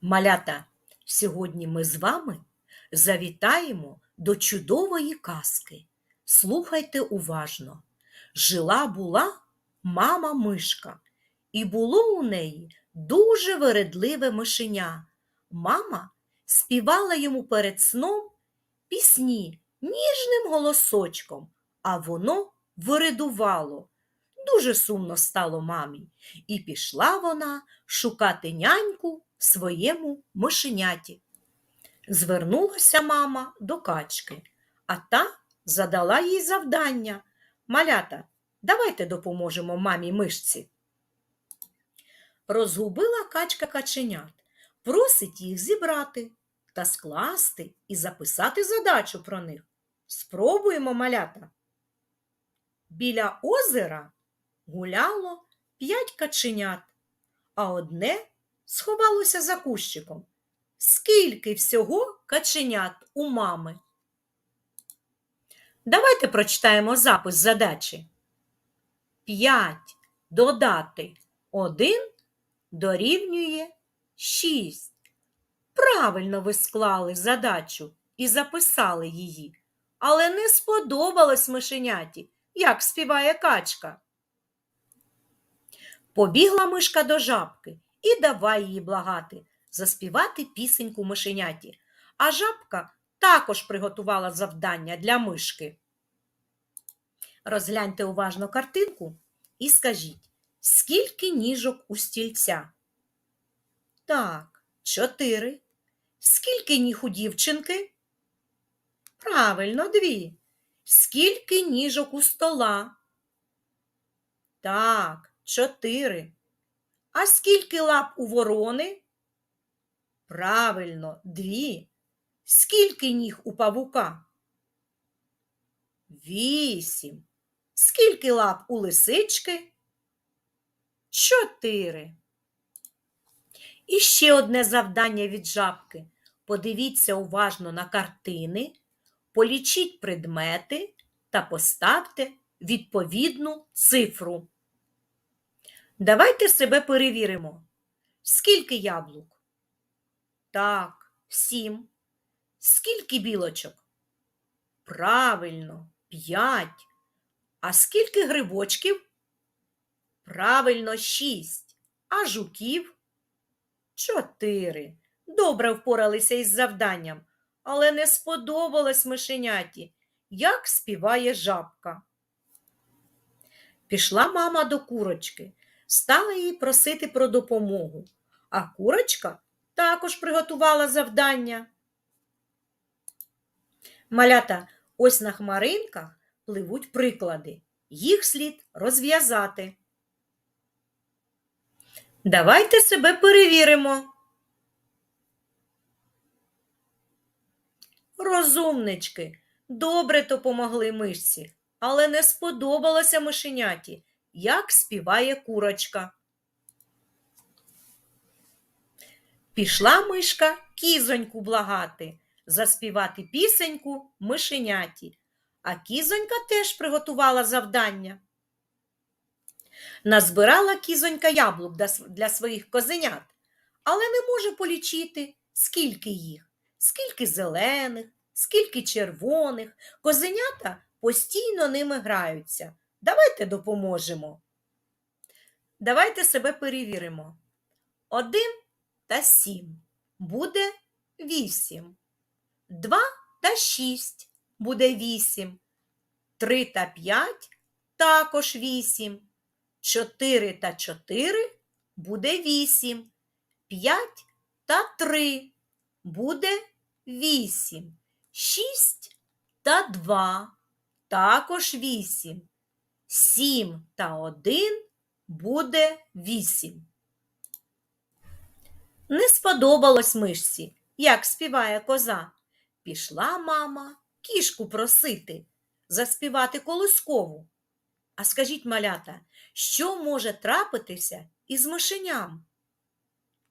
Малята, сьогодні ми з вами завітаємо до чудової казки. Слухайте уважно. Жила була мама мишка, і було у неї дуже вередливе мишеня. Мама співала йому перед сном пісні ніжним голосочком, а воно виридувало. Дуже сумно стало мамі, і пішла вона шукати няньку своєму мишеняті. Звернулася мама до качки, а та задала їй завдання. Малята, давайте допоможемо мамі мишці. Розгубила качка каченят, просить їх зібрати та скласти і записати задачу про них. Спробуємо малята. Біля озера гуляло п'ять каченят, а одне сховалося за кущиком. Скільки всього каченят у мами? Давайте прочитаємо запис задачі. 5 додати 1 дорівнює 6. Правильно ви склали задачу і записали її, але не сподобалось мишеняті, як співає качка. Побігла мишка до жабки і давай її благати, заспівати пісеньку мишеняті. А жабка також приготувала завдання для мишки. Розгляньте уважно картинку і скажіть, скільки ніжок у стільця? Так, чотири. Скільки ніг у дівчинки? Правильно, дві. Скільки ніжок у стола? Так, чотири. А скільки лап у ворони? Правильно, дві. Скільки ніг у павука? Вісім. Скільки лап у лисички? Чотири. І ще одне завдання від жабки. Подивіться уважно на картини, полічіть предмети та поставте відповідну цифру. Давайте себе перевіримо. Скільки яблук? Так, сім. Скільки білочок? Правильно, п'ять. А скільки грибочків? Правильно, шість. А жуків? Чотири. Добре впоралися із завданням, але не сподобалось мишеняті, як співає жабка. Пішла мама до курочки, стала їй просити про допомогу, а курочка також приготувала завдання. Малята, ось на хмаринках пливуть приклади. Їх слід розв'язати. Давайте себе перевіримо. Розумнички, добре допомогли мишці, але не сподобалося мишеняті, як співає курочка. Пішла мишка кізоньку благати, заспівати пісеньку мишеняті, а кізонька теж приготувала завдання. Назбирала кізонька яблук для- своїх козенят, але не може полічити, скільки їх, скільки зелених, скільки червоних. Козенята постійно ними граються. Давайте допоможемо. Давайте себе перевіримо. Один та сім буде вісім. Два та шість буде вісім. Три та п'ять також вісім. Чотири та чотири буде вісім. П'ять та три буде вісім. Шість та два також вісім. Сім та один буде вісім. Не сподобалось мишці, як співає коза. Пішла мама кішку просити, заспівати колискову. А скажіть, малята, що може трапитися із мишеням?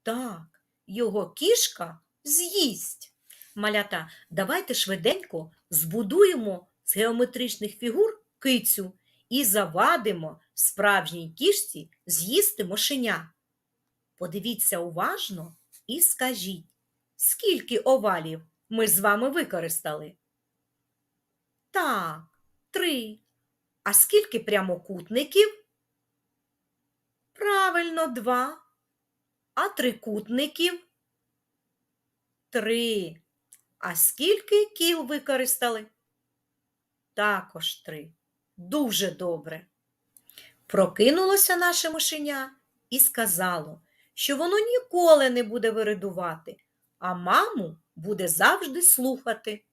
Так, його кішка з'їсть. Малята, давайте швиденько збудуємо з геометричних фігур кицю і завадимо справжній кішці з'їсти мишеня. Подивіться уважно і скажіть, скільки овалів ми з вами використали? Так, три. А скільки прямокутників? Правильно, два. А трикутників? Три. А скільки кіл використали? Також три. Дуже добре. Прокинулося наше мишеня і сказало, що воно ніколи не буде виридувати, а маму буде завжди слухати.